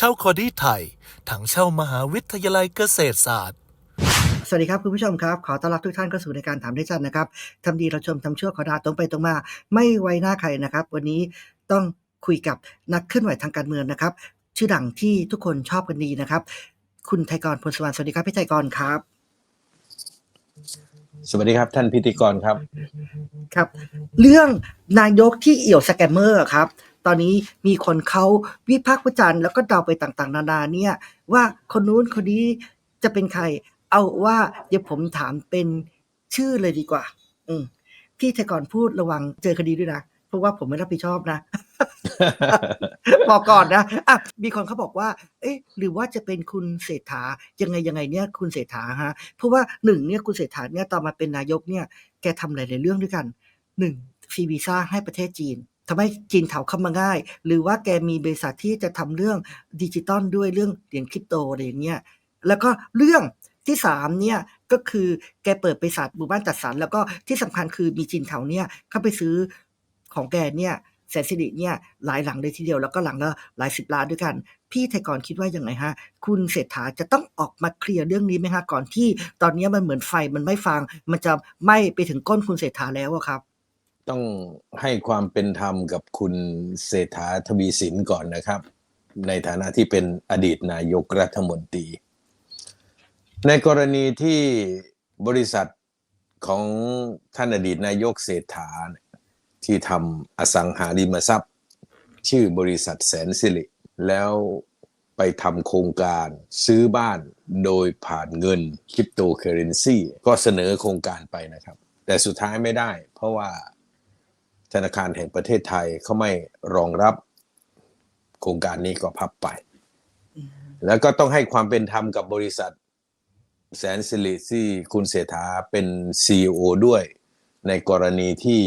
เช่าคอดี้ไทย ถังเช่ามหาวิทยาลัยเกษตรศาสตร์ สวัสดีครับคุณผู้ชมครับ ขอต้อนรับทุกท่านเข้าสู่รายการถามได้จันนะครับทำดีเราชมทำชั่วขอดาตรงไปตรงมา ไม่ไว้หน้าใครนะครับ วันนี้ต้องคุยกับนักเคลื่อนไหวทางการเมืองนะครับ ชื่อดังที่ทุกคนชอบกันดีนะครับ คุณไทยกรพลสวรรณสวัสดีครับพี่ไทยกรครับ สวัสดีครับท่านพิธีกรครับ ครับ เรื่องนายกที่เอี่ยวสแกมเมอร์ครับ ตอนนี้มีคนเขาวิพากษ์วิจารณ์แล้วก็เดาไปต่างๆ นานาเนี่ยว่าคนนู้นคนนี้จะเป็นใคร เอาว่าเดี๋ยวผมถามเป็นชื่อเลยดีกว่า อืมพี่ไทยกรพูดระวังเจอคดีด้วยนะเพราะว่าผมไม่รับผิดชอบนะบอกก่อนนะอะมีคนเขาบอกว่า เอ๊ะ หรือว่าจะเป็นคุณเศรษฐา ยังไงยังไงเนี่ย คุณเศรษฐาฮะ เพราะว่าหนึ่งเนี่ยคุณเศรษฐาเนี่ยตอนมาเป็นนายกเนี่ย แกทำหลายๆเรื่องด้วยกัน หนึ่งฟรีวีซ่าให้ประเทศจีน ทำให้จีนเถาเข้ามาง่าย หรือว่าแกมีบริษัทที่จะทำเรื่องดิจิตอลด้วยเรื่องเหรียญคริปโตอะไรอย่างเงี้ยแล้วก็เรื่องที่สามเนี่ยก็คือแกเปิดบริษัทหมู่บ้านจัดสรรแล้วก็ที่สำคัญคือมีจีนเถาเนี่ยเข้าไปซื้อของแกเนี่ยแสนสิริเนี่ยหลายหลังเลยทีเดียวแล้วก็หลังละหลายสิบล้านด้วยกัน พี่ไทยกรคิดว่าอยังไงฮะ คุณเศรษฐาจะต้องออกมาเคลียร์เรื่องนี้ไหมฮะก่อนที่ตอนนี้มันเหมือนไฟมันไม่ฟัง มันจะไหม้ไปถึงก้นคุณเศรษฐาแล้วอะครับ ต้องให้ความเป็นธรรมกับคุณเศรษฐาทวีสินก่อนนะครับ ในฐานะที่เป็นอดีตนายกรัฐมนตรี ในกรณีที่บริษัทของท่านอดีตนายกเศรษฐาที่ทำอสังหาริมทรัพย์ ชื่อบริษัทแสนสิริแล้วไปทำโครงการซื้อบ้านโดยผ่านเงินคริปโตเคอเรนซีก็เสนอโครงการไปนะครับ แต่สุดท้ายไม่ได้ เพราะว่า ธนาคารแห่งประเทศไทยเขาไม่รองรับโครงการนี้ก็พับไป แล้วก็ต้องให้ความเป็นธรรมกับบริษัท แสนสิริที่คุณเศรษฐาเป็น CEO ด้วย ในกรณีที่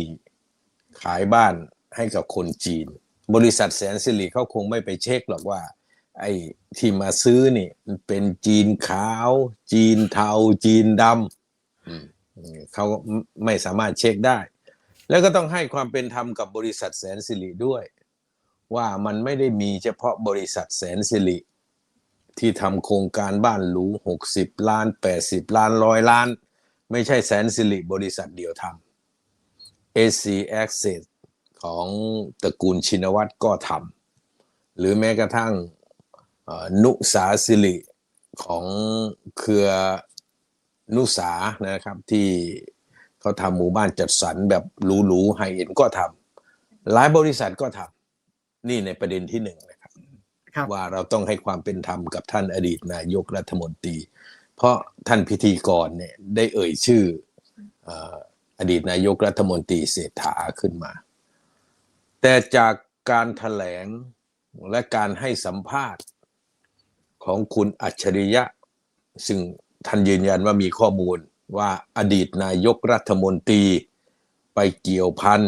ขายบ้านให้กับคนจีน บริษัทแสนสิริเขาคงไม่ไปเช็คหรอกว่า ไอ้ที่มาซื้อนี่มันเป็นจีนขาว จีนเทา จีนดำเขาไม่สามารถเช็คได้ แล้วก็ต้องให้ความเป็นธรรมกับบริษัทแสนสิริด้วย ว่ามันไม่ได้มีเฉพาะบริษัทแสนสิริที่ทำโครงการบ้านหรูหกสิบล้านแปดสิบล้านร้อยล้าน ไม่ใช่แสนสิริบริษัทเดียวทำ AC Access ของตระกูลชินวัตรก็ทำหรือแม้กระทั่งนุสาสิริของเครือนุสานะครับที่ เขาทำหมู่บ้านจัดสรรแบบหรูๆไฮเอ็นก็ทำหลายบริษัทก็ทำนี่ในประเด็นที่หนึ่งนะครับครับว่าเราต้องให้ความเป็นธรรมกับท่านอดีตนายกรัฐมนตรี เพราะท่านพิธีกรเนี่ยได้เอ่ยชื่อเอ่ออดีตนายกรัฐมนตรีเศรษฐาขึ้นมา แต่จากการถแถลงและการให้สัมภาษณ์ของคุณอัจฉริยะ ซึ่งท่านยืนยันว่ามีข้อมูล ว่าอดีตนายกรัฐมนตรี ไปเกี่ยวพัน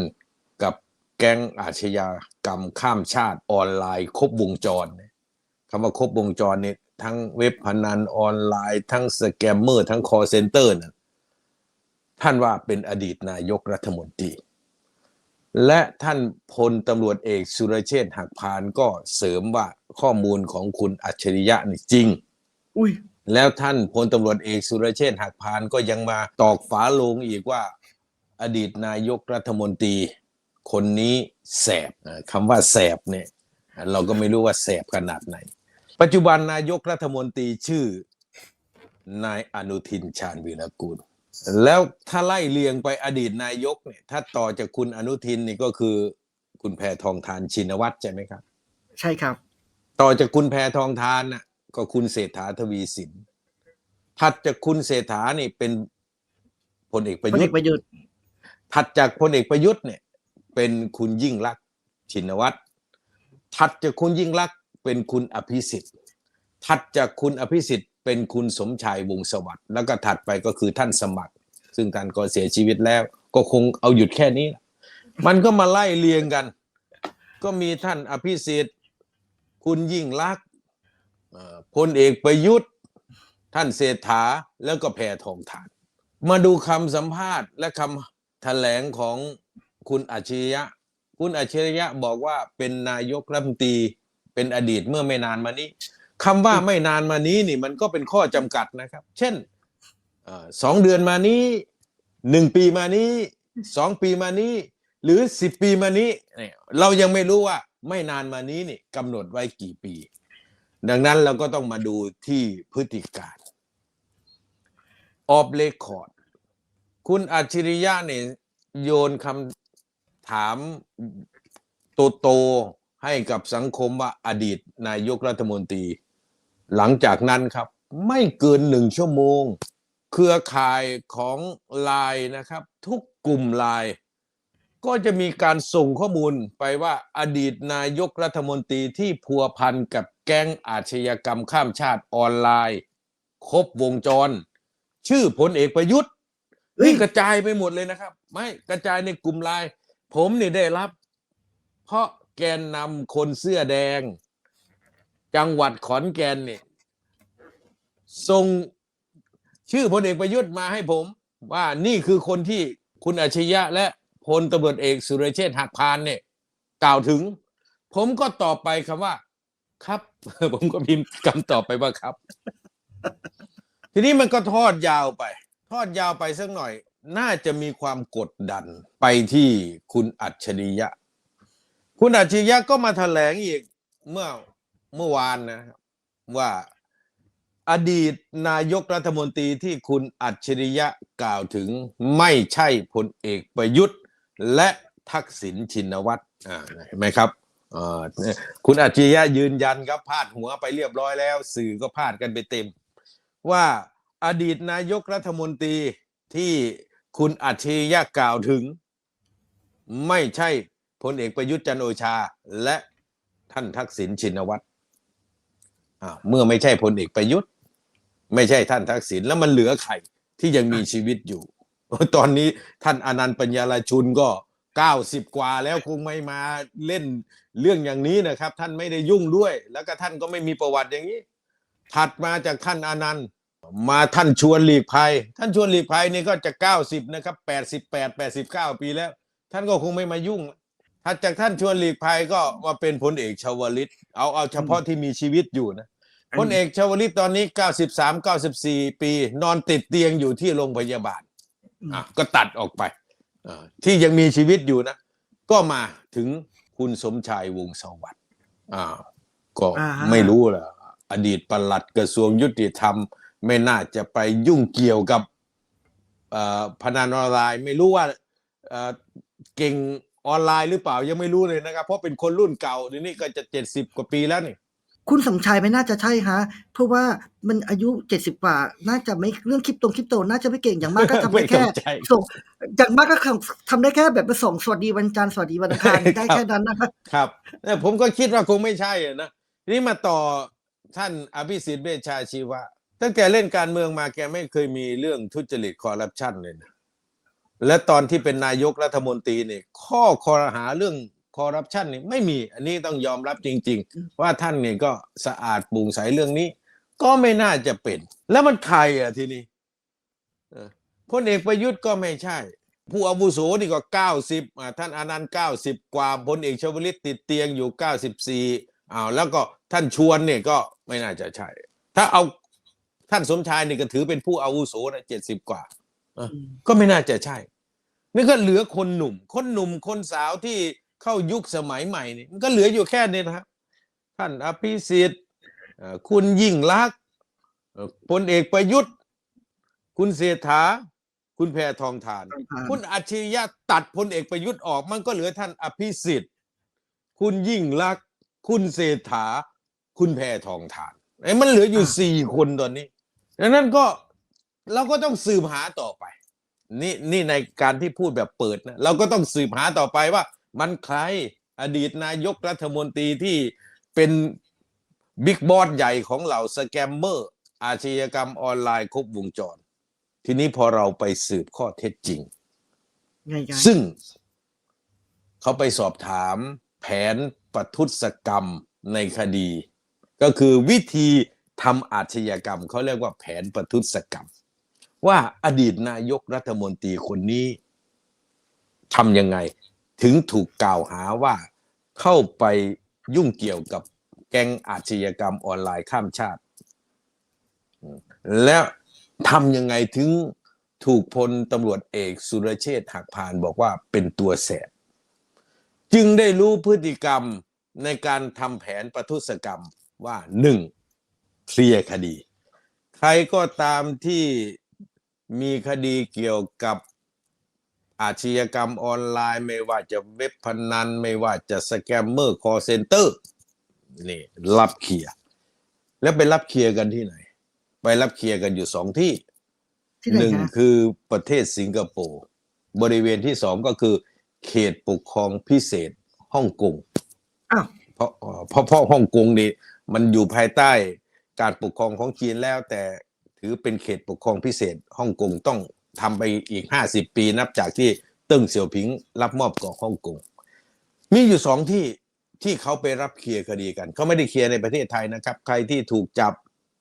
กับแก๊งอาชญากรรมข้ามชาติออนไลน์ครบวงจรคำว่าครบวงจรเนี่ยทั้งเว็บพนันออนไลน์ ทั้งสแกมเมอร์ทั้งคอเซ็นเตอร์นั่นท่านว่าเป็นอดีตนายกรัฐมนตรี และท่านพลตำรวจเอกสุรเชษฐ์หักพานก็เสริมว่าข้อมูลของคุณอัจฉริยะนี่จริง อุ้ย แล้วท่านพลตำรวจเอกสุรเชษฐ์หักพานก็ยังมาตอกฝาโลงอีกว่าอดีตนายกรัฐมนตรีคนนี้แสบเอ่อคำว่าแสบเนี่ยเราก็ไม่รู้ว่าแสบขนาดไหน ปัจจุบันนายกรัฐมนตรีชื่อนายอนุทินชาญวีรกูล แล้วถ้าไล่เรียงไปอดีตนายกเนี่ยถ้าต่อจากคุณอนุทินนี่ก็คือคุณแพทองทานชินวัตรใช่ไหมครับ ใช่ครับ ต่อจากคุณแพทองทานน่ะ ก็คุณเศรษฐาทวีสินถัดจากคุณเศรษฐานี่เป็นพลเอกประพลยุเอทกธ์ประยุทธ์ถัดจากพลเอกประยุทธ์เนี่ย เป็นคุณยิ่งลักษณ์ชินวัตรถัดจากคุณยิ่งลักษณ์เป็นคุณอภิสิทธิ์ถัดจากคุณอภิสิทธิ์เป็นคุณสมชายวงศ์สวัสดิ์แล้วก็ถัดไปก็คือท่านสมัคร ซึ่งท่านก็เสียชีวิตแล้ว ก็คงเอาหยุดแค่นี้ล่ะมันก็มาไล่เรียงกัน ก็มีท่านอภิสิทธิ์ คุณยิ่งลักษณ์เอ่อ พลเอกประยุทธ์ ท่านเศรษฐาแล้วก็แพทองทาน มาดูคำสัมภาษณ์และคำแถลงของคุณอัจฉริยะ คุณอัจฉริยะบอกว่าเป็นนายกรัฐมนตรีเป็นอดีตเมื่อไม่นานมานี้คำว่าไม่นานมานี้นี่มันก็เป็นข้อจำกัดนะครับ เช่นอสองเดือนมานี้หนึ่งปีมานี้สองปีมานี้ หรือสิบปีมานี้ เรายังไม่รู้ว่าไม่นานมานี้นี่กำหนดไว้กี่ปี ดังนั้นเราก็ต้องมาดูที่พฤติการออบเลคอร์ดคุณอัจฉริยะเนี่ยโยนคำถามโตโตๆให้กับสังคมว่าอดีตนายกรัฐมนตรี หลังจากนั้นครับ ไม่เกินหนึ่งชั่วโมง เครือข่ายของไลน์นะครับ ทุกกลุ่มไลน์ก็จะมีการส่งข้อมูลไปว่าอดีตนายกรัฐมนตรีที่พัวพันกับ แก๊งอาชญากรรมข้ามชาติออนไลน์ ครบวงจร ชื่อพลเอกประยุทธ์เฮ้ยนี่กระจายไปหมดเลยนะครับ ไม่กระจายในกลุ่มไลน์ผมนี่ได้รับ เพราะแกนนำคนเสื้อแดง จังหวัดขอนแก่นเนี่ยส่งชื่อพลเอกประยุทธ์มาให้ผม ว่านี่คือคนที่คุณอาชญะและพลตำรวจเอกสุรเชษฐ์หักพานเนี่ย กล่าวถึง ผมก็ตอบไปคำว่า ครับ ผมก็พิมพ์คำตอบไปว่าครับ ทีนี้มันก็ทอดยาวไป ทอดยาวไปสักหน่อย น่าจะมีความกดดันไปที่คุณอัจฉริยะ คุณอัจฉริยะก็มาแถลงอีกเมื่อเมื่อวานนะว่าอดีตนายกรัฐมนตรีที่คุณอัจฉริยะกล่าวถึงไม่ใช่พลเอกประยุทธ์ และทักษิณชินวัตรอ่าเห็นไหมครับ คุณอัจฉริยะยืนยันครับพาดหัวไปเรียบร้อยแล้ว สื่อก็พาดกันไปเต็ม ว่าอดีตนายกรัฐมนตรีที่คุณอัจฉริยะกล่าวถึง ไม่ใช่พลเอกประยุทธ์จันโอชา และท่านทักษิณชินวัตรเมื่อไม่ใช่พลเอกประยุทธ์ ไม่ใช่ท่านทักษิณแล้วมันเหลือใครที่ยังมีชีวิตอยู่ ตอนนี้ท่านอนันต์ปัญญาลชุนก็ เก้าสิบกว่าแล้วคงไม่มาเล่นเรื่องอย่างนี้นะครับ ท่านไม่ได้ยุ่งด้วย แล้วก็ท่านก็ไม่มีประวัติอย่างนี้ ถัดมาจากท่านอนันต์มาท่านชวนหลีกภัย ท่านชวนหลีกภัยนี่ก็จะเก้าสิบนะครับแปดสิบแปดแปดสิบเก้าปีแล้ว ท่านก็คงไม่มายุ่งถัดจากท่านชวนหลีกภัยก็มาเป็นพลเอกชวลิตเอาเอาเฉพาะที่มีชีวิตอยู่นะพลเอกชวลิตตอนนี้ 93 94 ปี นอนติดเตียงอยู่ที่โรงพยาบาลอะก็ตัดออกไปอ่า ที่ยังมีชีวิตอยู่นะ ก็มาถึงคุณสมชายวงศ์สวัสดิ์อ่าก็อ่าฮะไม่รู้แหละอดีตปลัดกระทรวงยุติธรรม ไม่น่าจะไปยุ่งเกี่ยวกับเอ่อพนันออนไลน์ ไม่รู้ว่าเอ่อเก่งออนไลน์หรือเปล่ายังไม่รู้เลยนะครับ เพราะเป็นคนรุ่นเก่าเดี๋ยวนี้ก็จะเจ็ดสิบกว่าปีแล้วนี่ คุณสมชายไม่น่าจะใช่ฮะ เพราะว่ามันอายุเจ็ดสิบกว่า น่าจะไม่เรื่องคริปโตคริปโต น่าจะไม่เก่งอย่างมากก็ทำไม่ได้แค่เข้าใจส่งอย่างมากก็ทำได้แค่แบบมาส่งสวัสดีวันจันทร์สวัสดีวันอังคารครับได้แค่นั้นนะครับครับแต่ผมก็คิดว่าคงไม่ใช่อะนะทีนี้มาต่อท่านอภิสิทธิ์เวชชาชีวะ ตั้งแต่เล่นการเมืองมาแกไม่เคยมีเรื่องทุจริตคอร์รัปชันเลยนะและตอนที่เป็นนายกรัฐมนตรีเนี่ยข้อคอรหาเรื่อง คอร์รัปชันนี่ไม่มี อันนี้ต้องยอมรับจริง ๆ ว่าท่านเนี่ยก็สะอาดโปร่งใสเรื่องนี้ ก็ไม่น่าจะเป็น แล้วมันใครอะทีนี้เออพลเอกประยุทธ์ก็ไม่ใช่ ผู้อาวุโสนี่ก็เก้าสิบอ่าท่านอนันต์เก้าสิบกว่าพลเอกชวลิตติดเตียงอยู่เก้าสิบสี่อ้าวแล้วก็ท่านชวนเนี่ยก็ไม่น่าจะใช่ ถ้าเอาท่านสมชายนี่ก็ถือเป็นผู้อาวุโสนะเจ็ดสิบกว่าอะก็ไม่น่าจะใช่นี่ก็เหลือคนหนุ่ม คนหนุ่มคนสาวที่ เข้ายุคสมัยใหม่นี่มันก็เหลืออยู่แค่นี้นะครับท่านอภิสิทธิ์เอ่อคุณยิ่งลักษณ์เอ่อพลเอกประยุทธ์ คุณเศรษฐา คุณแพทองทาน คุณอัจฉริยะตัดพลเอกประยุทธ์ออก มันก็เหลือท่านอภิสิทธิ์ คุณยิ่งลักษณ์คุณเศรษฐา คุณแพทองทานไอ้มันเหลืออยู่สี่คนตอนนี้ดังนั้นก็เราก็ต้องสืบหาต่อไป นี่นี่ในการที่พูดแบบเปิดนะเราก็ต้องสืบหาต่อไปว่า มันใครอดีตนายกรัฐมนตรีที่เป็นบิ๊กบอสใหญ่ของเหล่าสแกมเมอร์ อาชญากรรมออนไลน์ครบวงจร ทีนี้พอเราไปสืบข้อเท็จจริงไงกันซึ่งเขาไปสอบถามแผนประทุษกรรมในคดี ก็คือวิธีทำอาชญากรรม เขาเรียกว่าแผนประทุษกรรม ว่าอดีตนายกรัฐมนตรีคนนี้ทำยังไง ถึงถูกกล่าวหาว่าเข้าไปยุ่งเกี่ยวกับแก๊งอาชญากรรมออนไลน์ข้ามชาติ แล้วทำยังไงถึงถูกพลตำรวจเอกสุรเชษฐ์หักพานบอกว่าเป็นตัวแสบ จึงได้รู้พฤติกรรมในการทำแผนประทุษกรรมว่าหนึ่งเคลียร์คดี ใครก็ตามที่มีคดีเกี่ยวกับ อาชญากรรมออนไลน์ ไม่ว่าจะเว็บพนัน ไม่ว่าจะสแกมเมอร์คอเซนเตอร์นี่รับเคลียร์แล้วไปรับเคลียร์กันที่ไหน ไปรับเคลียร์กันอยู่สองที่ที่ไหนหนึ่งคะคือประเทศสิงคโปร์บริเวณที่สองก็คือ เขตปกครองพิเศษฮ่องกงอ้าวเพราะเอ่อเพราะเพราะฮ่องกงนี่มันอยู่ภายใต้การปกครองของจีนแล้วแต่ถือเป็นเขตปกครองพิเศษฮ่องกงต้อง ทำไปอีก50ปีนับจากที่เติ้งเสี่ยวผิง รับมอบเกาะฮ่องกงมีอยู่สองที่ที่เขาไปรับเคลียร์คดีกันเขาไม่ได้เคลียร์ในประเทศไทยนะครับ ใครที่ถูกจับ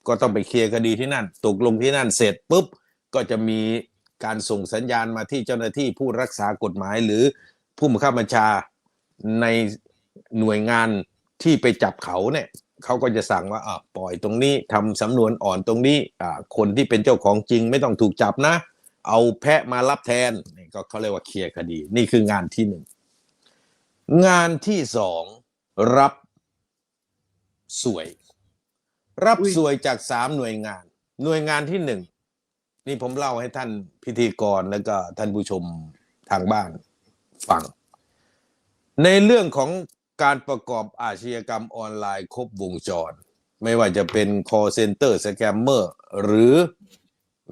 ก็ต้องไปเคลียร์คดีที่นั่น ตกลงที่นั่นเสร็จปุ๊บก็จะมีการส่งสัญญาณมาที่เจ้าหน้าที่ผู้รักษากฎหมายหรือผู้บังคับบัญชาในหน่วยงานที่ไปจับเขาเนี่ยเขาก็จะสั่งว่าอะปล่อยตรงนี้ทำสำนวนอ่อนตรงนี้อ่าคนที่เป็นเจ้าของจริงไม่ต้องถูกจับนะ เอาแพะมารับแทนนี่ก็เขาเรียกว่าเคลียร์คดี นี่คืองานที่หนึ่งงานที่สองรับสวย รับสวยจากสามหน่วยงาน หน่วยงานที่หนึ่งนี่ผมเล่าให้ท่านพิธีกรแล้วก็ท่านผู้ชมทางบ้านฟัง ในเรื่องของการประกอบอาชญากรรมออนไลน์ครบวงจร ไม่ว่าจะเป็น call center scammer หรือ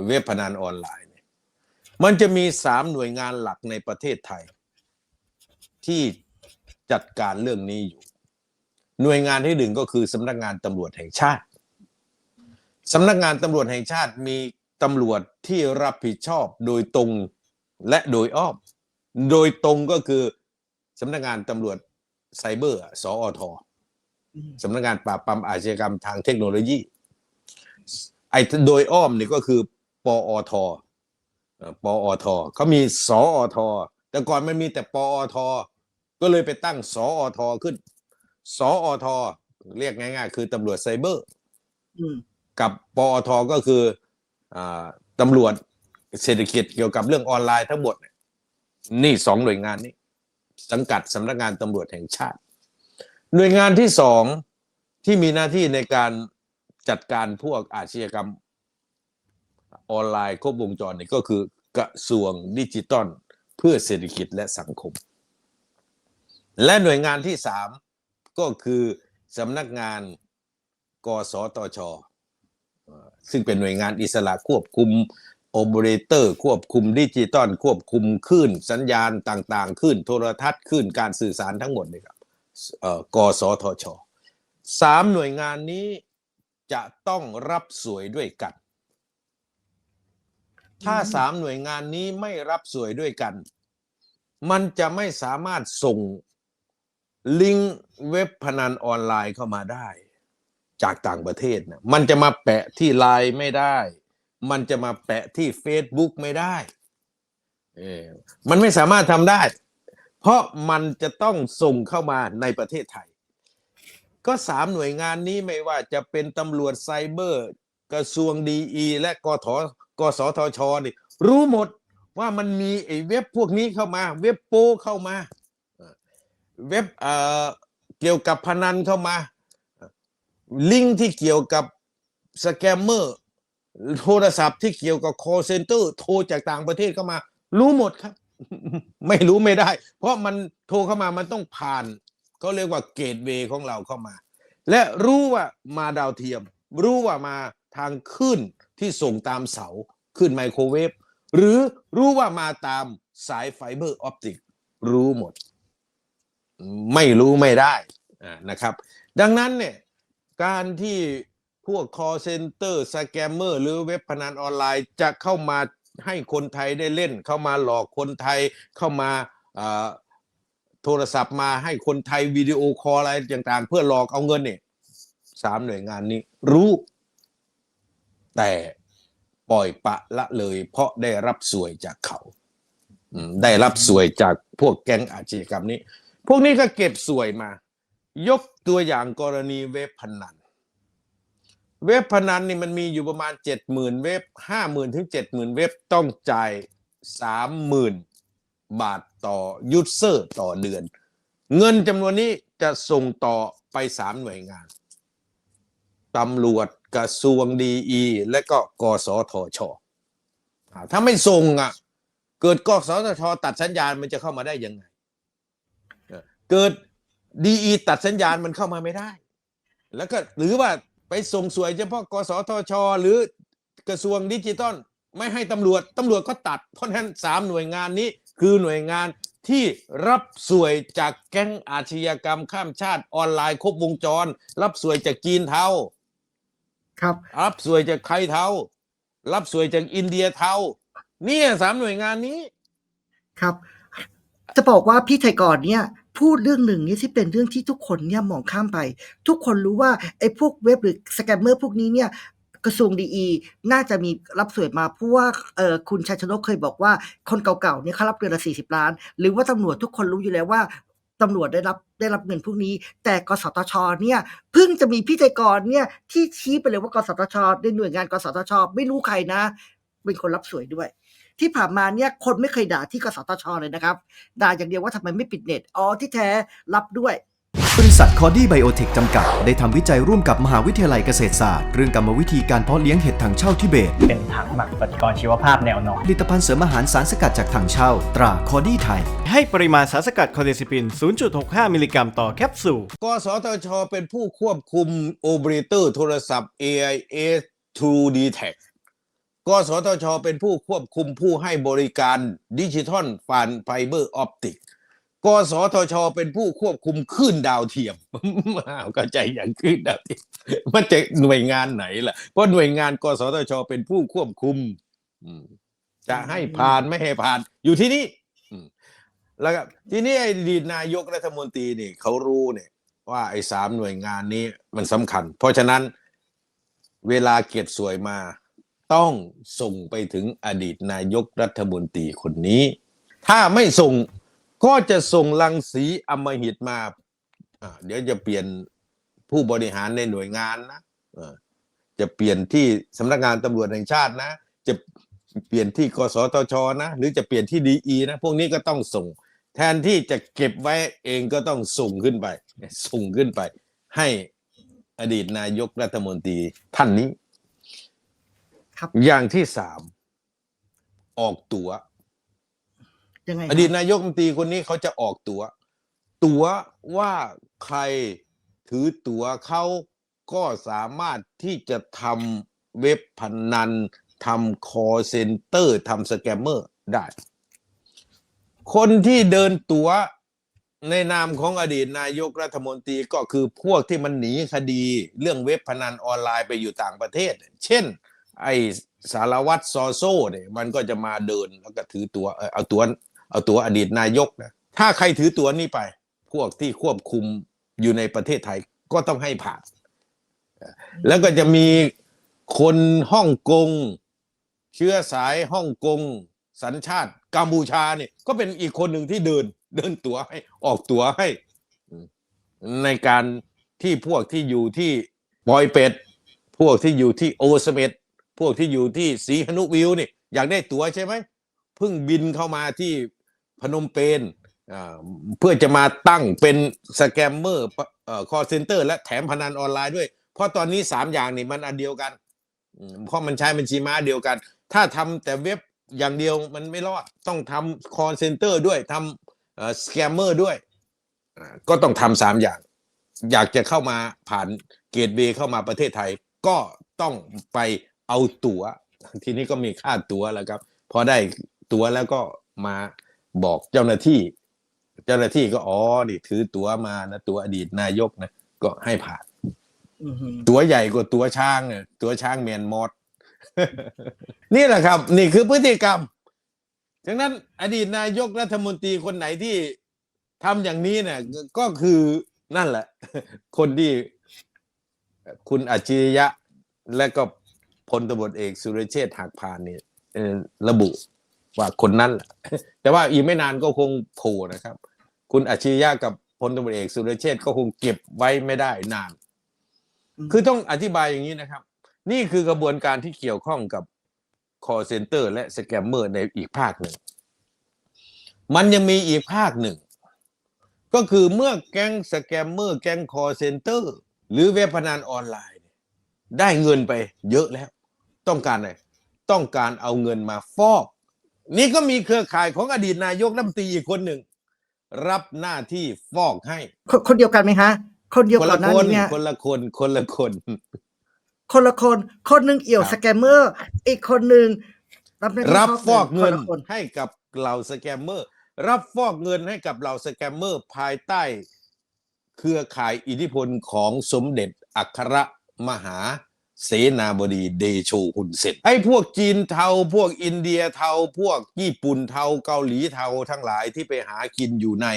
เว็บพนันออนไลน์ มันจะมีสามหน่วยงานหลักในประเทศไทย ที่จัดการเรื่องนี้อยู่ หน่วยงานที่หนึ่งก็คือสำนักงานตำรวจแห่งชาติสำนักงานตำรวจแห่งชาติมีตำรวจที่รับผิดชอบโดยตรงและโดยอ้อม โดยตรงก็คือสำนักงานตำรวจไซเบอร์สอทอืมสำนักงานปราบปรามอาชญากรรมทางเทคโนโลยี ไอ้โดยอ้อมนี่ก็คือ ปอท เอ่อปอทเขามีสอทแต่ก่อนมันมีแต่ปอทก็เลยไปตั้งสอทขึ้นสอทเรียกง่าย ๆ คือตำรวจไซเบอร์อืมกับปอทก็คืออาตำรวจเศรษฐกิจเกี่ยวกับเรื่องออนไลน์ทั้งหมดเนี่ยนี่สองหน่วยงานนี้ สังกัดสำนักงานตำรวจแห่งชาติ หน่วยงานที่สองที่มีหน้าที่ในการจัดการพวกอาชญากรรม ออนไลน์ครบวงจรนี่ก็คือกระทรวงดิจิตอลเพื่อเศรษฐกิจและสังคม และหน่วยงานที่สามก็คือสำนักงานกสตช ซึ่งเป็นหน่วยงานอิสระควบคุมโอเปอเรเตอร์ ควบคุมดิจิตอลควบคุมคลื่นสัญญาณต่างๆคลื่นโทรทัศน์คลื่นการสื่อสารทั้งหมดเลยครับกสทชสามหน่วยงานนี้จะต้องรับสวยด้วยกัน ถ้าสามหน่วยงานนี้ไม่รับสวยด้วยกัน มันจะไม่สามารถส่งลิงก์เว็บพนันออนไลน์เข้ามาได้ จากต่างประเทศนะมันจะมาแปะที่ไลน์ไม่ได้ มันจะมาแปะที่ Facebook ไม่ได้เออมันไม่สามารถทำได้ เพราะมันจะต้องส่งเข้ามาในประเทศไทย ก็สามหน่วยงานนี้ไม่ว่าจะเป็นตำรวจไซเบอร์ กระทรวงดีอีและกท กสทชนี่รู้หมดว่ามันมีไอ้เว็บพวกนี้เข้ามา เว็บโป้เข้ามา เว็บเอ่อเกี่ยวกับพนันเข้ามา ลิงก์ที่เกี่ยวกับสแกมเมอร์โทรศัพท์ที่เกี่ยวกับ call center โทรจากต่างประเทศเข้ามา รู้หมดครับ ไม่รู้ไม่ได้ เพราะมันโทรเข้ามามันต้องผ่านเขาเรียกว่าเกตเวย์ของเราเข้ามา และรู้ว่ามาดาวเทียม รู้ว่ามาทางขึ้น ที่ส่งตามเสาขึ้นไมโครเวฟหรือรู้ว่ามาตามสายไฟเบอร์ออปติกรู้หมด ไม่รู้ไม่ได้นะครับ ดังนั้นเนี่ยการที่พวก call center scammer หรือเว็บพนันออนไลน์จะเข้ามาให้คนไทยได้เล่น เข้ามาหลอกคนไทยเข้ามาโทรศัพท์มาให้คนไทยวิดีโอคอลอะไรต่างๆ เพื่อหลอกเอาเงินเนี่ยสามหน่วยงานนี้รู้ แต่ปล่อยปะละเลย เพราะได้รับสวยจากเขาได้รับสวยจากพวกแก๊งอาชญากรรมนี้ พวกนี้ก็เก็บสวยมา ยกตัวอย่างกรณีเว็บพนัน เว็บพนันนี่มันมีอยู่ประมาณเจ็ดหมื่นเว็บห้าหมื่นถึงเจ็ดหมื่นเว็บต้องจ่ายสามหมื่นบาทต่อยูเซอร์ต่อเดือน เงินจำนวนนี้จะส่งต่อไปสามหน่วยงานตำรวจ กระทรวงดีอีและก็กสทช ถ้าไม่ส่งอะ เกิดกสทช ตัดสัญญาณมันจะเข้ามาได้ยังไงเออเกิดดีอีตัดสัญญาณมันเข้ามาไม่ได้ แล้วก็หรือว่าไปส่งสวยเฉพาะกสทช หรือกระทรวงดิจิตอลไม่ให้ตำรวจตำรวจก็ตัด เพราะฉะนั้นสามหน่วยงานนี้คือหน่วยงานที่รับสวยจากแก๊งอาชญากรรมข้ามชาติออนไลน์ครบวงจร รับสวยจากจีนเทา ครับ รับสวยจากไทยเทารับสวยจากอินเดียเทาเนี่ยสามหน่วยงานนี้ ครับ จะบอกว่าพี่ไทยก่อนเนี่ยพูดเรื่องหนึ่งเนี่ยที่เป็นเรื่องที่ทุกคนเนี่ยมองข้ามไป ทุกคนรู้ว่าไอ้พวกเว็บหรือสแกมเมอร์พวกนี้เนี่ยกระทรวงดีน่าจะมีรับสวยมาเพราะว่าเออคุณชัยชนกเคยบอกว่าคนเก่าๆเนี่ยเขารับเดือนละสี่สิบล้าน หรือว่าตำรวจทุกคนรู้อยู่แล้วว่า ตำรวจได้รับได้รับเงินพวกนี้ แต่กสทชเนี่ยเพิ่งจะมีพี่ไทยกรเนี่ยที่ชี้ไปเลยว่ากสทชในหน่วยงานกสทช ไม่รู้ใครนะ เป็นคนรับสวยด้วย ที่ผ่านมาเนี่ยคนไม่เคยด่าที่กสทชเลยนะครับ ด่าอย่างเดียวว่าทำไมไม่ปิดเน็ตอ๋อที่แท้รับด้วย บริษัทคอดี้ไบโอเทคจำกัด ได้ทำวิจัยร่วมกับมหาวิทยาลัยเกษตรศาสตร์ เรื่องกรรมวิธีการเพาะเลี้ยงเห็ดถังเช่าทิเบต เป็นถังหมักปฏิกรณ์ชีวภาพแนวนอนผลิตภัณฑ์เสริมอาหารสารสกัดจากถังเช่า ตราคอดี้ไทย ให้ปริมาณสารสกัดคอเดซิปิน 0.65 มิลลิกรัมต่อแคปซูล กสทช เป็นผู้ควบคุมโอเปอเรเตอร์โทรศัพท์ AIS True d t a c กสทช เป็นผู้ควบคุมผู้ให้บริการดิจิทัลฟานไฟเบอร์ออปติก กสทช เป็นผู้ควบคุมคลื่นดาวเทียมอ้าวเข้าใจอย่างคลื่นดาวเทียมมันจะหน่วยงานไหนล่ะ เพราะหน่วยงานกสทช เป็นผู้ควบคุมจะให้ผ่านไม่ให้ผ่าน อยู่ที่นี่แล้วก็ทีนี้ไอ้ดีตนายกรัฐมนตรีนี่เขารู้เนี่ย ว่าไอ้สามหน่วยงานนี้มันสำคัญ เพราะฉะนั้น เวลาเกียรติสวยมา ต้องส่งไปถึงอดีตนายกรัฐมนตรีคนนี้ ถ้าไม่ส่ง ก็จะส่งลังสีอำมหิตมาอ่าเดี๋ยวจะเปลี่ยนผู้บริหารในหน่วยงานนะเออจะเปลี่ยนที่สำนักงานตำรวจแห่งชาตินะ จะเปลี่ยนที่กสทชนะ หรือจะเปลี่ยนที่ดีอีนะ พวกนี้ก็ต้องส่ง แทนที่จะเก็บไว้เองก็ต้องส่งขึ้นไป ส่งขึ้นไป ให้อดีตนายกรัฐมนตรีท่านนี้ครับอย่างที่สามออกตัว ยังไงอดีตนายกรัฐมนตรีคนนี้เขาจะออกตัวตัวว่าใครถือตัวเขาก็สามารถที่จะทำเว็บพนันทำคอเซ็นเตอร์ทำสแกมเมอร์ได้ คนที่เดินตัวในนามของอดีตนายกรัฐมนตรีก็คือพวกที่มันหนีคดีเรื่องเว็บพนันออนไลน์ไปอยู่ต่างประเทศ เช่น ไอสารวัตรซอโซ่เนี่ยมันก็จะมาเดินแล้วก็ถือตัวเออเอาตัว เอาตัวอดีตนายกนะถ้าใครถือตัวนี้ไป พวกที่ควบคุมอยู่ในประเทศไทยก็ต้องให้ผ่าน แล้วก็จะมีคนฮ่องกง เชื้อสายฮ่องกง สัญชาติกัมพูชาเนี่ยก็เป็นอีกคนหนึ่งที่เดิน เดินตัวให้ออกตัวให้ ในการที่พวกที่อยู่ที่ปอยเป็ด พวกที่อยู่ที่โอสเมดพวกที่อยู่ที่สีหนุวิวนี่อยากได้ตั๋วใช่ไหมเพิ่งบินเข้ามาที่ พนมเปญเพื่อจะมาตั้งเป็นสแกมเมอร์เอ่อคอเซ็นเตอร์และแถมพนันออนไลน์ด้วย เพราะตอนนี้สามอย่างนี่มันอันเดียวกัน เพราะมันใช้บัญชีม้าเดียวกัน ถ้าทำแต่เว็บอย่างเดียวมันไม่รอด ต้องทำคอเซนเตอร์ด้วยทำสแกมเมอร์ด้วย ก็ต้องทำสามอย่าง อยากจะเข้ามาผ่านเกตเวย์เข้ามาประเทศไทย ก็ต้องไปเอาตัว๋ว ทีนี้ก็มีค่าตั๋วแล้วครับ พอได้ตั๋วแล้วก็มา บอกเจ้าหน้าที่ เจ้าหน้าที่ก็อ๋อนี่ถือตั๋วมานะตั๋วอดีตนายกนะก็ให้ผ่านอือหือตั๋วใหญ่กว่าตั๋วช้างเนี่ยตั๋วช้างเมียนมอดนี่แหละครับ นี่คือพฤติกรรมดังนั้น อดีตนายกรัฐมนตรีคนไหนที่ทำอย่างนี้เนี่ย ก็คือนั่นแหละ คนที่คุณอัจฉริยะและก็พลตบเอกสุรเชษฐ์หักพานเนี่ยเอ่อระบุ ว่าคนนั้นแหละแต่ว่าอีกไม่นานก็คงโผล่นะครับ คุณอัจฉริยะกับพลตำรวจเอกสุรเชษฐ์ก็คงเก็บไว้ไม่ได้นานอืมคือต้องอธิบายอย่างนี้นะครับ นี่คือกระบวนการที่เกี่ยวข้องกับ call center และสแกมเมอร์ในอีกภาคหนึ่ง มันยังมีอีกภาคหนึ่ง ก็คือเมื่อแก๊งสแกมเมอร์แก๊ง call center หรือเว็บพนันออนไลน์เนี่ยได้เงินไปเยอะแล้ว ต้องการอะไรต้องการเอาเงินมาฟอก นี่ก็มีเครือข่ายของอดีตนายกรัฐมนตรีอีกคนหนึ่ง รับหน้าที่ฟอกให้ คนคนเดียวกันไหมฮะคนเดียวคนก่อละนหน้าคนนี้เนี่ยคนละคนคนละคน คนละคน คนหนึ่งเอี่ยวครับสแกมเมอร์ อีกคนหนึ่งรับหน้าที่รับฟอกเงินคละคนให้กับเหล่าสแกมเมอร์ รับฟอกเงินให้กับเหล่าสแกมเมอร์ภายใต้ เครือข่ายอิทธิพลของสมเด็จอัครมหา เสนาบดีเดโชหุนเซนไอ้พวกจีนเทาพวกอินเดียเทาพวกญี่ปุ่นเทาเกาหลีเทาทั้งหลายที่ไปหากินอยู่ใน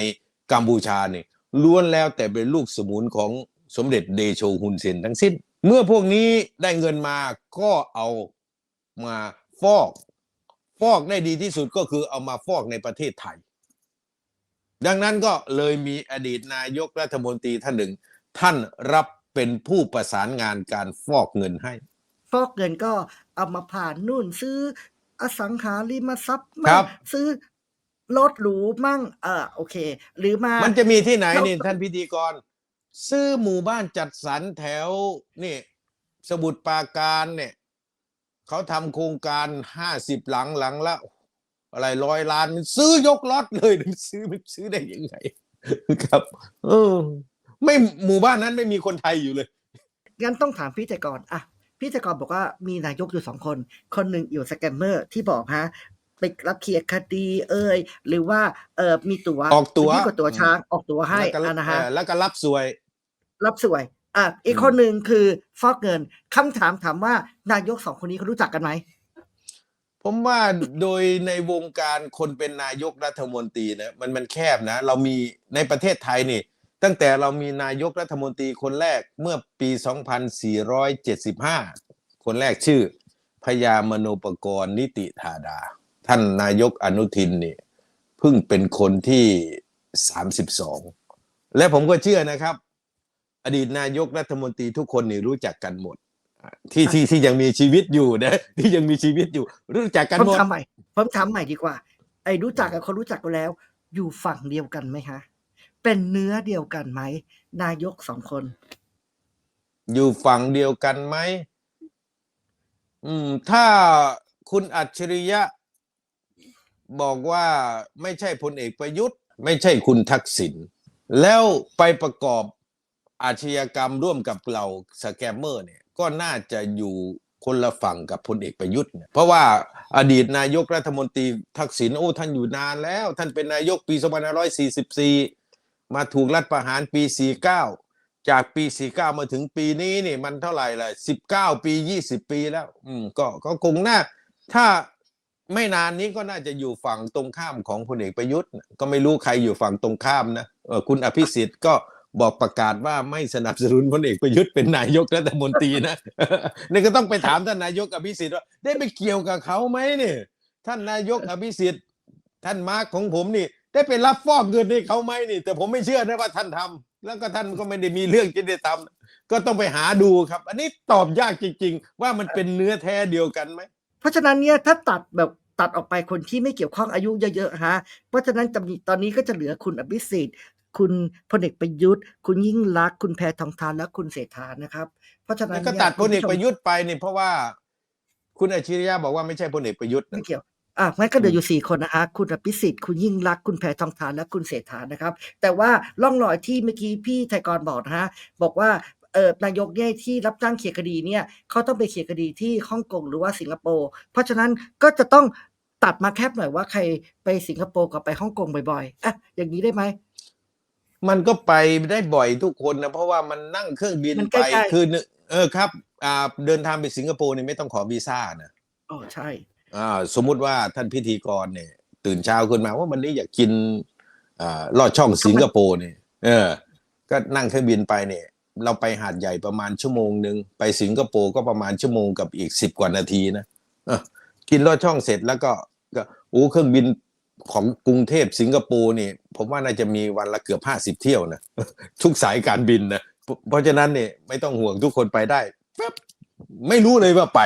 กัมพูชาเนี่ยล้วนแล้วแต่เป็นลูกสมุนของสมเด็จเดโชหุนเซนทั้งสิ้น เมื่อพวกนี้ได้เงินมาก็เอามาฟอก ฟอกได้ดีที่สุดก็คือเอามาฟอกในประเทศไทย ดังนั้นก็เลยมีอดีตนายกรัฐมนตรีท่านหนึ่ง ท่านรับ เป็นผู้ประสานงานการฟอกเงินให้ ฟอกเงินก็เอามาผ่านนู่นซื้ออสังหาริมทรัพย์คมั่รังบ ซื้อรถหรูมั่ง เออโอเค หรือมามันจะมีที่ไหนเรานี่ท่านพิธีกร ซื้อหมู่บ้านจัดสรรแถวนี่สมุทรปราการเนี่ยเขาทำโครงการห้าสิบหลังหลังละ อะไรร้อยล้าน ซื้อยกล็อตเลย ซื้อมันซื้อได้ยังไง ครับ เออ ไม่หมู่บ้านนั้นไม่มีคนไทยอยู่เลย งั้นต้องถามพี่แต่ก่อนอะพี่แต่ก่อนบอกว่ามีนายกอยู่สองคน คนหนึ่งอยู่สแกมเมอร์ที่บอกฮะไปรับเคลียร์คดีเอ่ยหรือว่าเออมีตั๋วออกตั๋วที่กว่าตั๋วช้างออกตั๋วให้แล้วก็อะนะฮะเอ่อแล้วก็รับสวย รับสวยอะอีกอืมคนหนึ่งคือฟอกเงินคำถามถามว่านายกสองคนนี้เขารู้จักกันไหมผมว่าโดยในวงการคนเป็นนายกรัฐมนตรีนะมันมันแคบนะ เรามีในประเทศไทยนี่ ตั้งแต่เรามีนายกรัฐมนตรีคนแรกเมื่อปี 2475 คนแรกชื่อพญามโนปกรณ์นิติธาดา ท่านนายกอนุทินนี่เพิ่งเป็นคนที่ 32 และผมก็เชื่อนะครับ อดีตนายกรัฐมนตรีทุกคนนี่รู้จักกันหมด ที่ที่ที่ยังมีชีวิตอยู่นะที่ยังมีชีวิตอยู่ รู้จักกันผมหมดถามใหม่ผมถามใหม่ดีกว่า ไอ้รู้จักกับคนรู้จักกันแล้ว อยู่ฝั่งเดียวกันไหมฮะ เป็นเนื้อเดียวกันไหม นายกสองคน อยู่ฝั่งเดียวกันไหมอืม ถ้าคุณอัจฉริยะ บอกว่าไม่ใช่พลเอกประยุทธ์ ไม่ใช่คุณทักษิณแล้วไปประกอบอาชญากรรมร่วมกับเหล่าสแกมเมอร์เนี่ย ก็น่าจะอยู่คนละฝั่งกับพลเอกประยุทธ์เนี่ยเพราะว่าอดีตนายกรัฐมนตรีทักษิณโอ้ท่านอยู่นานแล้ว ท่านเป็นนายกปี 2544 มาถูกรัฐประหารปี 49 จากปี 49 มาถึงปีนี้นี่มันเท่าไหร่ล่ะ19 ปี 20 ปีแล้ว อืมก็ก็คงน่า ถ้าไม่นานนี้ก็น่าจะอยู่ฝั่งตรงข้ามของพลเอกประยุทธ์ ก็ไม่รู้ใครอยู่ฝั่งตรงข้ามนะเออคุณอภิสิทธิ์ก็บอกประกาศว่าไม่สนับสนุนพลเอกประยุทธ์เป็นนายกรัฐมนตรีนะนี่ก็ต้องไปถามท่านนายกอภิสิทธิ์ว่าได้ไปเกี่ยวกับเขาไหมเนี่ยท่านนายกอภิสิทธิ์ ท่านมาร์คของผมนี่ ได้ไปรับฟอกเงินให้เขาไหมนี่ แต่ผมไม่เชื่อนะว่าท่านทำแล้วก็ท่านก็ไม่ได้มีเรื่องที่ได้ทำก็ต้องไปหาดูครับ อันนี้ตอบยากจริง ๆ ว่ามันเป็นเนื้อแท้เดียวกันไหมเพราะฉะนั้นเนี่ยถ้าตัดแบบตัดออกไปคนที่ไม่เกี่ยวข้องอายุเยอะๆฮะเพราะฉะนั้นจะมีตอนนี้ก็จะเหลือคุณอภิสิทธิ์คุณพลเอกประยุทธ์ คุณยิ่งรักษณ์คุณแพทองทานและคุณเศรษฐานะครับ เพราะฉะนั้นก็นี่ตัดพลเอกคุณปผู้ชมระยุทธ์ไปนี่เพราะว่า คุณอัจฉริยะบอกว่าไม่ใช่พลเอกประยุทธ์นะไม่เกี่ยว อะงั้นก็เหลืออยู่สี่คนนะคะ คุณอภิสิทธิ์ คุณยิ่งรักษณ์คุณแพทองทาน และคุณเศรษฐานะครับ แต่ว่าล่องรอยที่เมื่อกี้พี่ไทยกรบอกนะฮะ บอกว่าเออนายกเนี่ยที่รับจ้างเคลียร์คดีเนี่ยเขาต้องไปเคลียร์คดีที่ฮ่องกงหรือว่าสิงคโปร์ เพราะฉะนั้นก็จะต้องตัดมาแคบหน่อยว่าใครไปสิงคโปร์กับไปฮ่องกงบ่อยๆอะอย่างนี้ได้ไหม มันก็ไปได้บ่อยทุกคนนะ เพราะว่ามันนั่งเครื่องบินมันไปใกล้ๆคือนึเออครับอ่าเดินทางไปสิงคโปร์นี่ไม่ต้องขอวีซ่านะอ๋อใช่ อ่าสมมุติว่าท่านพิธีกรเนี่ย ตื่นเช้าขึ้นมาว่าวันนี้อยากกินอ่าลอดช่องสิงคโปร์เนี่ยเออ ก็นั่งเครื่องบินไปเนี่ย เราไปหาดใหญ่ประมาณชั่วโมงหนึ่งไปสิงคโปร์ก็ประมาณชั่วโมงกับอีกสิบกว่านาทีนะกินลอดช่องเสร็จแล้วก็ก็โอ้เครื่องบินของกรุงเทพสิงคโปร์นี่ผมว่าน่าจะมีวันละเกือบห้าสิบเที่ยวนะทุกสายการบินนะเพราะเพราะฉะนั้นเนี่ยไม่ต้องห่วงทุกคนไปได้แป๊บไม่รู้เลยว่าไป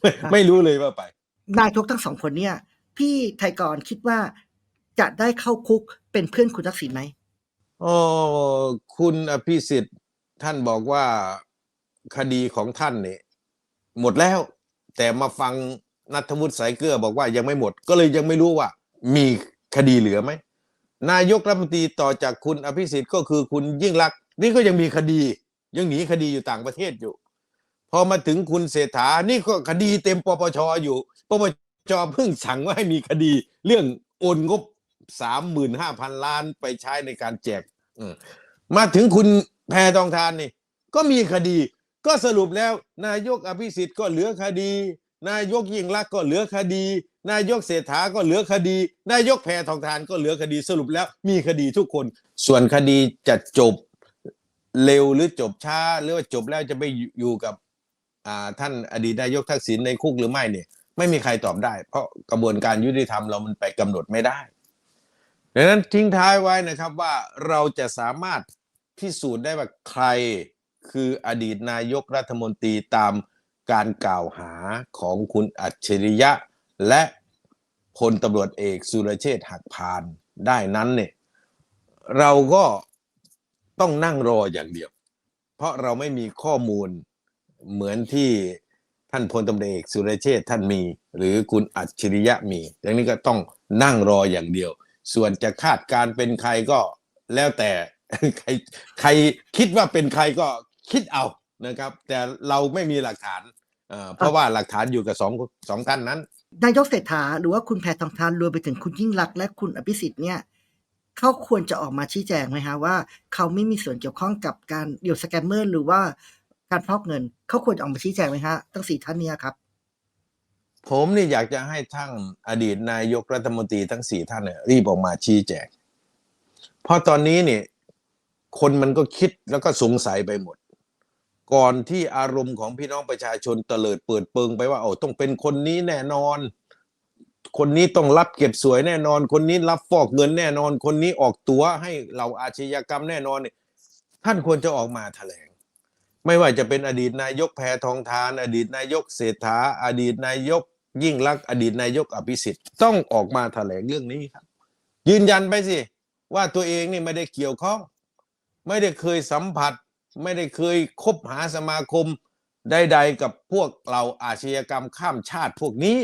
ไม่ไม่รู้เลยว่าไป นายกทั้งสองคนเนี่ย พี่ไทยกรคิดว่าจะได้เข้าคุกเป็นเพื่อนคุณทักษิณไหมอ๋อคุณอภิสิทธิ์ท่านบอกว่าคดีของท่านเนี่ยหมดแล้ว แต่มาฟังนัทวุฒิสายเกลือบอกว่ายังไม่หมด ก็เลยยังไม่รู้ว่า มีคดีเหลือไหมนายกรัฐมนตรีต่อจากคุณอภิสิทธิ์ก็คือคุณยิ่งลักษณ์นี่ก็ยังมีคดี ยังหนีคดีอยู่ต่างประเทศอยู่ พอมาถึงคุณเศรษฐา นี่ก็คดีเต็มปปชอยู่ ปปชเพิ่งสั่งว่าให้มีคดี เรื่องโอนงบสามหมื่นห้าพันล้านไปใช้ในการแจกมาถึงคุณแพทองทานนี่ ก็มีคดี ก็สรุปแล้ว นายกอภิสิทธิ์ก็เหลือคดี นายกยิ่งรักก็เหลือคดี นายกเศรษฐาก็เหลือคดี นายกแพทองทานก็เหลือคดีสรุปแล้ว มีคดีทุกคน ส่วนคดีจะจบเร็วหรือจบช้าหรือว่าจบแล้วจะไปอยู่กับ ท่านอดีตนายกทักษิณในคุกหรือไม่เนี่ย ไม่มีใครตอบได้ เพราะกระบวนการยุติธรรมเรามันไปกำหนดไม่ได้ดังนั้นทิ้งท้ายไว้นะครับว่าเราจะสามารถพิสูจน์ได้ว่าใครคืออดีตนายกรัฐมนตรีตามการกล่าวหาของคุณอัจฉริยะ และพลตำรวจเอกสุรเชษฐ์หักพานได้นั้นเนี่ยเราก็ต้องนั่งรออย่างเดียว เพราะเราไม่มีข้อมูล เหมือนที่ท่านพลตำรวจเอกสุรเชษฐ์ท่านมี หรือคุณอัจฉริยะมีดังนี้ก็ต้องนั่งรออย่างเดียว ส่วนจะคาดการณ์เป็นใครก็แล้วแต่ใครใครคิดว่าเป็นใครก็คิดเอานะครับ แต่เราไม่มีหลักฐานเอ่อเพราะว่าหลักฐานอยู่กับสองสองท่านนั้นนายกเศรษฐาหรือว่าคุณแพทองทานรวมไปถึงคุณยิ่งรักษณ์และคุณอภิสิทธิ์เนี่ยเขาควรจะออกมาชี้แจงไหมฮะว่า เขาไม่มีส่วนเกี่ยวข้องกับการเดี่ยวสแกมเมอร์ หรือว่า การฟอกเงินเขาควรจะออกมาชี้แจงไหมฮะทั้งสี่ท่านเนี่ยครับ ผมนี่อยากจะให้ทั้งอดีตนายกรัฐมนตรีทั้งสี่ท่านเนี่ยรีบออกมาชี้แจงเพราะตอนนี้เนี่ยคนมันก็คิดแล้วก็สงสัยไปหมด ก่อนที่อารมณ์ของพี่น้องประชาชนเตลิดเปิดเปิงไปว่าโอ้ต้องเป็นคนนี้แน่นอน คนนี้ต้องรับเก็บสวยแน่นอน คนนี้รับฟอกเงินแน่นอน คนนี้ออกตัวให้เหล่าอาชญากรรมแน่นอนเนี่ยท่านควรจะออกมาแถลง ไม่ว่าจะเป็นอดีตนายกแพทองทาน อดีตนายกเศรษฐา อดีตนายกยิ่งลักอดีตนายกอภิสิทธิ์ต้องออกมาแถลงเรื่องนี้ครับ ยืนยันไปสิ ว่าตัวเองนี่ไม่ได้เกี่ยวข้อง ไม่ได้เคยสัมผัส ไม่ได้เคยคบหาสมาคมใดๆกับพวกเราอาชญากรรมข้ามชาติพวกนี้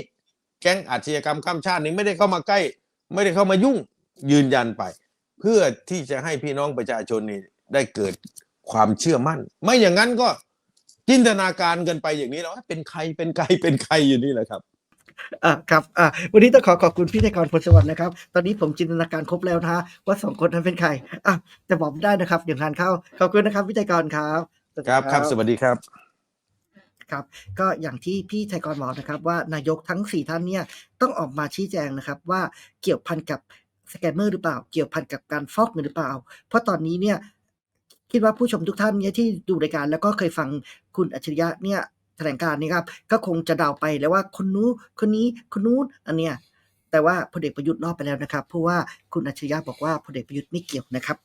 แก๊งอาชญากรรมข้ามชาตินี้ไม่ได้เข้ามาใกล้ ไม่ได้เข้ามายุ่งยืนยันไป เพื่อที่จะให้พี่น้องประชาชนนี่ได้เกิด ความเชื่อมั่น ไม่อย่างนั้นก็จินตนาการกันไปอย่างนี้แล้วเป็นใครเป็นใครเป็นใครอยู่นี่แหละครับอ่าครับอ่าวันนี้ต้องขอขอบคุณพี่ไทยกรพลสวัสดิ์นะครับ ตอนนี้ผมจินตนาการครบแล้วนะฮะว่าสองคนนั้นเป็นใครอะแต่บอกไม่ได้นะครับเดี๋ยวงานเข้าขอบคุณนะครับพี่ไทยกรครับสวัสดีครับครับ สวัสดีครับครับก็อย่างที่พี่ไทยกรบอกนะครับ ว่านายกทั้งสี่ท่านเนี่ยต้องออกมาชี้แจงนะครับว่าเกี่ยวพันกับสแกมเมอร์หรือเปล่า เกี่ยวพันกับการฟอกเงินหรือเปล่า เพราะตอนนี้เนี่ย คิดว่าผู้ชมทุกท่านเนี่ยที่ดูรายการแล้วก็เคยฟังคุณอัจฉริยะเนี่ยแถลงการ์นี่ครับก็คงจะเดาไปแล้วว่าคนนู้นคนนี้คนนู้นอันเนี้ยแต่ว่าพลเอกประยุทธ์รอบไปแล้วนะครับ เพราะว่าคุณอัจฉริยะบอกว่าพลเอกประยุทธ์ไม่เกี่ยวนะครับ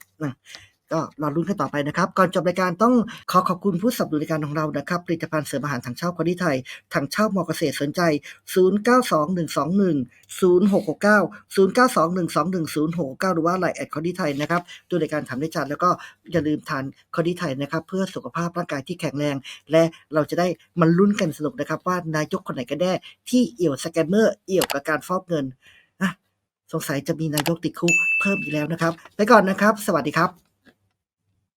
ก็รอรุ้นกันต่อไปนะครับ ก่อนจบรายการต้องขอขอบคุณผู้สนับสนุนรายการของเรานะครับผลิตภัณฑ์เสริมอาหารถังเช่าคอดีไทยถังเช่าหมอเกษตรสนใจ 0921210669 0921210669 หรือว่าไลน์แอดคอดีไทยนะครับดูรายการทำได้จัดแล้วก็อย่าลืมทานคอดีไทยนะครับ เพื่อสุขภาพร่างกายที่แข็งแรง และเราจะได้มาลุ้นกันสนุกนะครับว่านายกคนไหนกันแน่ที่เอี่ยวสแกมเมอร์เอี่ยวกับการฟอกเงินสงสัยจะมีนายกติดคุกเพิ่มอีกแล้วนะครับ ไปก่อนนะครับ สวัสดีครับ